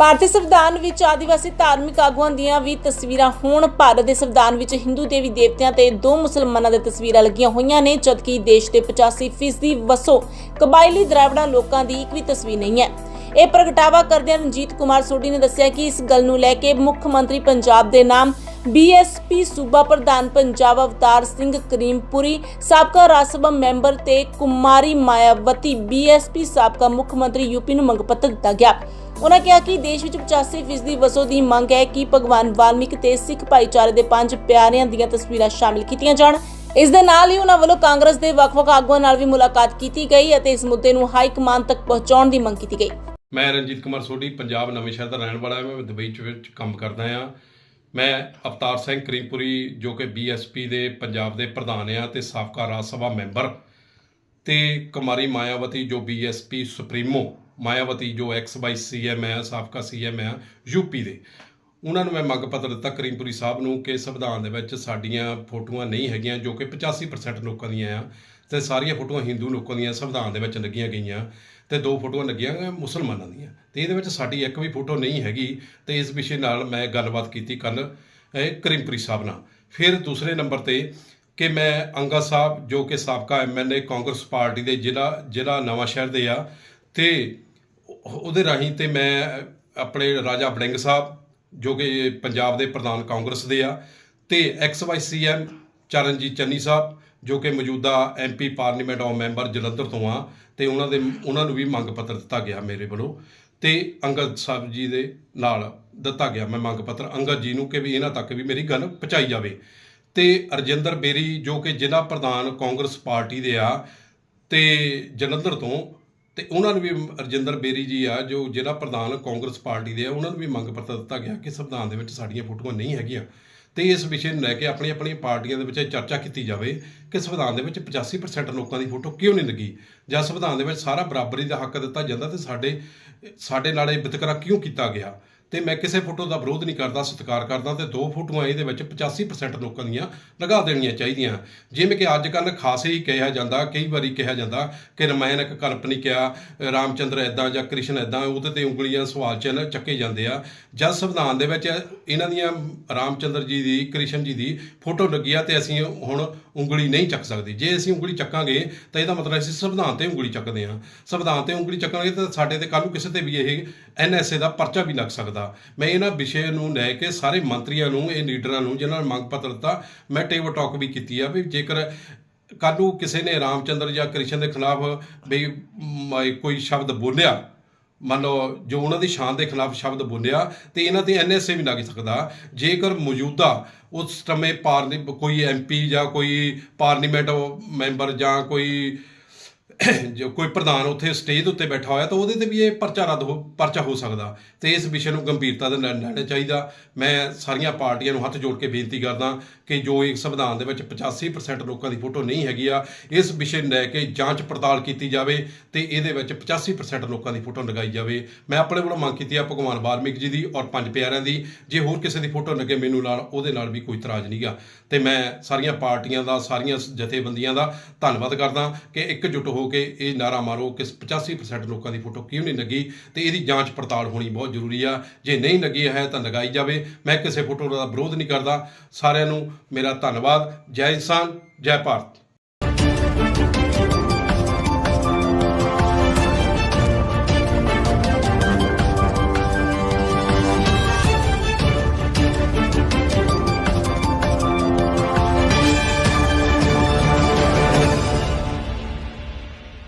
ਭਾਰਤੀ ਸੰਵਿਧਾਨ ਵਿੱਚ ਆਦੀਵਾਸੀ ਧਾਰਮਿਕ ਆਗੂਆਂ ਦੀਆਂ ਵੀ ਤਸਵੀਰਾਂ ਹੋਣ, ਭਾਰਤ ਦੇ ਸੰਵਿਧਾਨ ਵਿੱਚ ਹਿੰਦੂ ਦੇਵੀ ਦੇਵਤਿਆਂ ਤੇ ਦੋ ਮੁਸਲਮਾਨਾਂ ਦੇ ਤਸਵੀਰਾਂ ਲੱਗੀਆਂ ਹੋਈਆਂ ਨੇ, ਜਦਕਿ ਦੇਸ਼ ਦੇ 85% ਵਸੋਂ ਕਬਾਇਲੀ ਦਰਾਵੜਾ ਲੋਕਾਂ ਦੀ ਇੱਕ ਵੀ ਤਸਵੀਰ ਨਹੀਂ ਹੈ। ਇਹ ਪ੍ਰਗਟਾਵਾ ਕਰਦਿਆਂ ਰਣਜੀਤ ਕੁਮਾਰ ਸੋਢੀ ਨੇ ਦੱਸਿਆ ਕਿ ਇਸ ਗੱਲ ਨੂੰ ਲੈ ਕੇ ਮੁੱਖ ਮੰਤਰੀ ਪੰਜਾਬ ਦੇ ਨਾਮ ਬੀਐਸਪੀ ਸੂਬਾ ਪ੍ਰਧਾਨ ਪੰਜਾਬ ਅਵਤਾਰ ਸਿੰਘ ਕਰੀਮਪੁਰੀ, ਸਾਬਕਾ ਰਾਜ ਸਭਾ ਮੈਂਬਰ ਤੇ ਕੁਮਾਰੀ ਮਾਇਆਵਤੀ ਬੀਐਸਪੀ ਸਾਬਕਾ ਮੁੱਖ ਮੰਤਰੀ ਯੂਪੀ ਨੂੰ ਮੰਗ ਪੱਤਰ ਦਿੱਤਾ ਗਿਆ। ਉਹਨਾਂ ਕਿਹਾ ਕਿ ਦੇਸ਼ ਵਿੱਚ 85% ਦੀ ਵਸੋਂ ਦੀ ਮੰਗ ਹੈ ਕਿ ਭਗਵਾਨ ਵਾਲਮੀਕ ਤੇ ਸਿੱਖ ਭਾਈਚਾਰੇ ਦੇ ਪੰਜ ਪਿਆਰਿਆਂ ਦੀਆਂ ਤਸਵੀਰਾਂ ਸ਼ਾਮਿਲ ਕੀਤੀਆਂ ਜਾਣ। ਇਸ ਦੇ ਨਾਲ ਹੀ ਉਹਨਾਂ ਵੱਲੋਂ ਕਾਂਗਰਸ ਦੇ ਵੱਖ-ਵੱਖ ਆਗੂਆਂ ਨਾਲ ਵੀ ਮੁਲਾਕਾਤ ਕੀਤੀ ਗਈ ਅਤੇ ਇਸ ਮੁੱਦੇ ਨੂੰ ਹਾਈ ਕਮਾਂਡ ਤੱਕ ਪਹੁੰਚਾਉਣ ਦੀ ਮੰਗ ਕੀਤੀ ਗਈ। ਮੈਂ ਰਣਜੀਤ ਕੁਮਾਰ ਸੋਢੀ, ਪੰਜਾਬ ਨਵੇਂ ਸ਼ਹਿਰ ਦਾ ਰਹਿਣ ਵਾਲਾ ਹਾਂ। ਮੈਂ ਦੁਬਈ ਚ ਵਿੱਚ ਕੰਮ ਕਰਦਾ ਹਾਂ। ਮੈਂ ਅਵਤਾਰ ਸਿੰਘ ਕਰੀਮਪੁਰੀ, ਜੋ ਕਿ ਬੀਐਸਪੀ ਦੇ ਪੰਜਾਬ ਦੇ ਪ੍ਰਧਾਨ ਆ ਤੇ ਸਾਬਕਾ ਰਾਜ ਸਭਾ ਮੈਂਬਰ ਤੇ ਕੁਮਾਰੀ ਮਾਇਆਵਤੀ, ਜੋ ਬੀਐਸਪੀ ਸੁਪਰੀਮੋ ਮਾਇਆਵਤੀ ਜੋ ਐਕਸ ਬਾਈ ਸੀਐਮ ਹੈ, ਸਾਬਕਾ ਸੀਐਮ ਹੈ ਯੂਪੀ ਦੇ। ਉਹਨਾਂ ਨੂੰ ਮੈਂ ਮੰਗ ਪੱਤਰ ਦਿੱਤਾ ਕਰੀਮਪੁਰੀ ਸਾਹਿਬ ਨੂੰ ਕਿ ਸੰਵਿਧਾਨ ਦੇ ਵਿੱਚ ਸਾਡੀਆਂ ਫੋਟੋਆਂ ਨਹੀਂ ਹੈਗੀਆਂ ਜੋ ਕਿ 85% ਲੋਕਾਂ ਦੀਆਂ ਆ ਤੇ ਸਾਰੀਆਂ ਫੋਟੋਆਂ ਹਿੰਦੂ ਲੋਕਾਂ ਦੀਆਂ ਸੰਵਿਧਾਨ ਦੇ ਵਿੱਚ ਲੱਗੀਆਂ ਗਈਆਂ ਤੇ ਦੋ ਫੋਟੋਆਂ ਲੱਗੀਆਂ ਗਈਆਂ ਮੁਸਲਮਾਨਾਂ ਦੀਆਂ। ਤੇ ਇਹਦੇ ਵਿੱਚ ਸਾਡੀ ਇੱਕ ਵੀ ਫੋਟੋ ਨਹੀਂ ਹੈਗੀ ਤੇ ਇਸ ਵਿਸ਼ੇ ਨਾਲ ਮੈਂ ਗੱਲਬਾਤ ਕੀਤੀ ਕੱਲ ਕਰੀਮਪੁਰੀ ਸਾਹਿਬ ਨਾਲ। ਫਿਰ ਦੂਸਰੇ ਨੰਬਰ ਤੇ ਕਿ ਮੈਂ ਅੰਗਾ ਸਾਹਿਬ ਜੋ ਕਿ ਸਾਬਕਾ ਐਮਐਲਏ ਕਾਂਗਰਸ ਪਾਰਟੀ ਦੇ ਜ਼ਿਲ੍ਹਾ ਜ਼ਿਲ੍ਹਾ ਨਵਾਂ ਸ਼ਹਿਰ ਦੇ ਆ ਤੇ ਉਹਦੇ ਰਾਹੀਂ ਤੇ ਮੈਂ ਆਪਣੇ ਰਾਜਾ ਬੜਿੰਗ ਸਾਹਿਬ ਜੋ ਕਿ ਪੰਜਾਬ ਦੇ ਪ੍ਰਧਾਨ ਕਾਂਗਰਸ ਦੇ ਆ, ਤੇ ex Y C M Charanjit Channi ਸਾਹਿਬ, ਜੋ ਕਿ ਮੌਜੂਦਾ MP parliament of member Jalandhar ਤੋਂ ਆ, ਤੇ ਉਹਨਾਂ ਦੇ, ਉਹਨਾਂ ਨੂੰ ਵੀ ਮੰਗ ਪੱਤਰ ਦਿੱਤਾ ਗਿਆ ਮੇਰੇ ਵੱਲੋਂ, ਤੇ ਅੰਗਦ ਸਾਹਿਬ ਜੀ ਦੇ ਨਾਲ ਦਿੱਤਾ ਗਿਆ ਮੈਂ ਮੰਗ ਪੱਤਰ, ਅੰਗਦ ਜੀ ਨੂੰ ਕਿ ਵੀ ਇਹਨਾਂ ਤੱਕ ਵੀ ਮੇਰੀ ਗੱਲ ਪਹੁੰਚਾਈ ਜਾਵੇ। ਤੇ ਰਜਿੰਦਰ ਬੇਰੀ, ਜੋ ਕਿ ਜ਼ਿਲ੍ਹਾ ਪ੍ਰਧਾਨ ਕਾਂਗਰਸ ਪਾਰਟੀ ਦੇ ਆ, ਤੇ ਜਲੰਧਰ ਤੋਂ ਤੇ ਉਹਨਾਂ ਨੂੰ ਵੀ ਰਜਿੰਦਰ ਬੇਰੀ ਜੀ ਆ, ਜੋ ਜ਼ਿਲ੍ਹਾ ਪ੍ਰਧਾਨ ਕਾਂਗਰਸ ਪਾਰਟੀ ਦੇ ਆ, ਉਹਨਾਂ ਨੂੰ ਵੀ ਮੰਗ ਪੱਤਰ ਦਿੱਤਾ ਗਿਆ ਕਿ ਸੰਵਿਧਾਨ ਦੇ ਵਿੱਚ ਸਾਡੀਆਂ ਫੋਟੋਆਂ ਨਹੀਂ ਹੈਗੀਆਂ। ਤੇ ਇਸ ਵਿਸ਼ੇ ਨੂੰ ਲੈ ਕੇ ਆਪਣੀ ਆਪਣੀ ਪਾਰਟੀਆਂ ਦੇ ਵਿੱਚ ਇਹ ਚਰਚਾ ਕੀਤੀ ਜਾਵੇ ਕਿ ਸੰਵਿਧਾਨ ਦੇ ਵਿੱਚ 85% ਲੋਕਾਂ ਦੀ ਫੋਟੋ ਕਿਉਂ ਨਹੀਂ ਲੱਗੀ? ਜਾਂ ਸੰਵਿਧਾਨ ਦੇ ਵਿੱਚ ਸਾਰਾ ਬਰਾਬਰੀ ਦਾ ਹੱਕ ਦਿੱਤਾ ਜਾਂਦਾ ਤੇ ਸਾਡੇ ਸਾਡੇ ਨਾਲ ਇਹ ਵਿਤਕਰਾ ਕਿਉਂ ਕੀਤਾ ਗਿਆ? ਤੇ ਮੈਂ ਕਿਸੇ ਫੋਟੋ ਦਾ ਵਿਰੋਧ ਨਹੀਂ ਕਰਦਾ, ਸਤਿਕਾਰ ਕਰਦਾ ਤੇ ਦੋ ਫੋਟੋਆਂ ਇਹਦੇ ਵਿੱਚ 85% ਲੋਕਾਂ ਦੀਆਂ ਲਗਾ ਦੇਣੀਆਂ ਚਾਹੀਦੀਆਂ। ਜਿਵੇਂ ਕਿ ਅੱਜ ਕੱਲ ਖਾਸ ਹੀ ਕਿਹਾ ਜਾਂਦਾ, ਕਈ ਵਾਰੀ ਕਿਹਾ ਜਾਂਦਾ ਕਿ ਰਮਾਇਣ ਇੱਕ ਕਾਲਪਨਿਕ ਆ ਰਾਮਚੰਦਰ ਐਦਾਂ ਜਾਂ ਕ੍ਰਿਸ਼ਨ ਐਦਾਂ ਉਹਦੇ ਤੇ ਉਂਗਲੀਆਂ ਸਵਾਲ ਚਿੰਨ੍ਹ ਚੱਕੇ ਜਾਂਦੇ ਆ। ਜਦ ਸੰਵਿਧਾਨ ਦੇ ਵਿੱਚ ਇਹਨਾਂ ਦੀਆਂ ਰਾਮਚੰਦਰ ਜੀ ਦੀ, ਕ੍ਰਿਸ਼ਨ ਜੀ ਦੀ ਫੋਟੋ ਲੱਗੀ ਆ ਤੇ ਅਸੀਂ ਹੁਣ ਉਂਗਲੀ ਨਹੀਂ ਚੱਕ ਸਕਦੇ। ਜੇ ਅਸੀਂ ਉਂਗਲੀ ਚੱਕਾਂਗੇ ਤਾਂ ਇਹਦਾ ਮਤਲਬ ਅਸੀਂ ਸੰਵਿਧਾਨ ਤੇ ਉਂਗਲੀ ਚੱਕਦੇ ਹਾਂ। ਸੰਵਿਧਾਨ ਤੇ ਉਂਗਲੀ ਚੱਕਾਂਗੇ ਤਾਂ ਸਾਡੇ ਤੇ ਕੱਲ ਨੂੰ ਕਿਸੇ ਤੇ ਵੀ ਇਹ ਐਨਐਸਏ ਦਾ ਪਰਚਾ ਵੀ ਲੱਗ ਸਕਦਾ। ਮੈਂ ਇਹਨਾਂ ਵਿਸ਼ੇ ਨੂੰ ਲੈ ਕੇ ਸਾਰੇ ਮੰਤਰੀਆਂ ਨੂੰ, ਇਹ ਲੀਡਰਾਂ ਨੂੰ, ਜਿਨ੍ਹਾਂ ਨੇ ਮੰਗ ਪੱਤਰ ਦਿੱਤਾ, ਮੈਂ ਟੇਬਲ ਟਾਕ ਵੀ ਕੀਤੀ ਆ ਵੀ ਜੇਕਰ ਕੱਲ੍ਹ ਨੂੰ ਕਿਸੇ ਨੇ ਰਾਮਚੰਦਰ ਜਾਂ ਕ੍ਰਿਸ਼ਨ ਦੇ ਖਿਲਾਫ ਵੀ ਕੋਈ ਸ਼ਬਦ ਬੋਲਿਆ, ਮੰਨ ਲਓ ਜੋ ਉਹਨਾਂ ਦੀ ਸ਼ਾਨ ਦੇ ਖਿਲਾਫ ਸ਼ਬਦ ਬੋਲਿਆ, ਤੇ ਇਹਨਾਂ ਤੇ ਐਨਐਸਏ ਵੀ ਲੱਗ ਸਕਦਾ। ਜੇਕਰ ਮੌਜੂਦਾ ਉਸ ਸਮੇਂ ਪਾਰਲੀ, ਕੋਈ ਐਮਪੀ ਜਾਂ ਕੋਈ ਪਾਰਲੀਮੈਂਟ ਮੈਂਬਰ ਜਾਂ ਕੋਈ ਜੋ ਕੋਈ ਪ੍ਰਧਾਨ ਉੱਥੇ ਸਟੇਜ ਉੱਤੇ ਬੈਠਾ ਹੋਇਆ ਤਾਂ ਉਹਦੇ ਤੇ ਵੀ ਇਹ ਪਰਚਾ ਰੱਦ ਹੋ, ਪਰਚਾ ਹੋ ਸਕਦਾ। ਤੇ ਇਸ ਵਿਸ਼ੇ ਨੂੰ ਗੰਭੀਰਤਾ ਦੇ ਨਾਲ ਲੈਣਾ ਚਾਹੀਦਾ। ਮੈਂ ਸਾਰੀਆਂ ਪਾਰਟੀਆਂ ਨੂੰ ਹੱਥ ਜੋੜ ਕੇ ਬੇਨਤੀ ਕਰਦਾ ਕਿ ਜੋ ਇੱਕ ਸੰਵਿਧਾਨ ਦੇ ਵਿੱਚ 85% ਲੋਕਾਂ ਦੀ ਫੋਟੋ ਨਹੀਂ ਹੈਗੀ ਆ, ਇਸ ਵਿਸ਼ੇ ਨੂੰ ਲੈ ਕੇ ਜਾਂਚ ਪੜਤਾਲ ਕੀਤੀ ਜਾਵੇ ਤੇ ਇਹਦੇ ਵਿੱਚ 85% ਲੋਕਾਂ ਦੀ ਫੋਟੋ ਲਗਾਈ ਜਾਵੇ। ਮੈਂ ਆਪਣੇ ਵੱਲੋਂ ਮੰਗ ਕੀਤੀ ਆ ਭਗਵਾਨ ਵਾਲਮੀਕ ਜੀ ਦੀ ਔਰ ਪੰਜ ਪਿਆਰਿਆਂ ਦੀ। ਜੇ ਹੋਰ ਕਿਸੇ ਦੀ ਫੋਟੋ ਲੱਗੇ ਮੈਨੂੰ ਨਾਲ, ਉਹਦੇ ਨਾਲ ਵੀ ਕੋਈ ਇਤਰਾਜ਼ ਨਹੀਂਗਾ ਤੇ ਮੈਂ ਸਾਰੀਆਂ ਪਾਰਟੀਆਂ ਦਾ, ਸਾਰੀਆਂ ਜਥੇਬੰਦੀਆਂ ਦਾ ਧੰਨਵਾਦ ਕਰਦਾ ਕਿ ਇਕਜੁੱਟ ਹੋ ਕਿ ਇਹ ਨਾਰਾ ਮਾਰੋ ਕਿ 85% ਲੋਕਾਂ ਦੀ ਫੋਟੋ ਕਿਉਂ ਨਹੀਂ ਲੱਗੀ ਤੇ ਇਹਦੀ ਜਾਂਚ ਪੜਤਾਲ ਹੋਣੀ ਬਹੁਤ ਜ਼ਰੂਰੀ ਆ। ਜੇ ਨਹੀਂ ਲੱਗੀ ਹੈ ਤਾਂ ਲਗਾਈ ਜਾਵੇ। ਮੈਂ ਕਿਸੇ ਫੋਟੋ ਦਾ ਵਿਰੋਧ ਨਹੀਂ ਕਰਦਾ। ਸਾਰਿਆਂ ਨੂੰ ਮੇਰਾ ਧੰਨਵਾਦ। ਜੈ ਇਨਸਾਨ ਜੈ ਭਾਰਤ।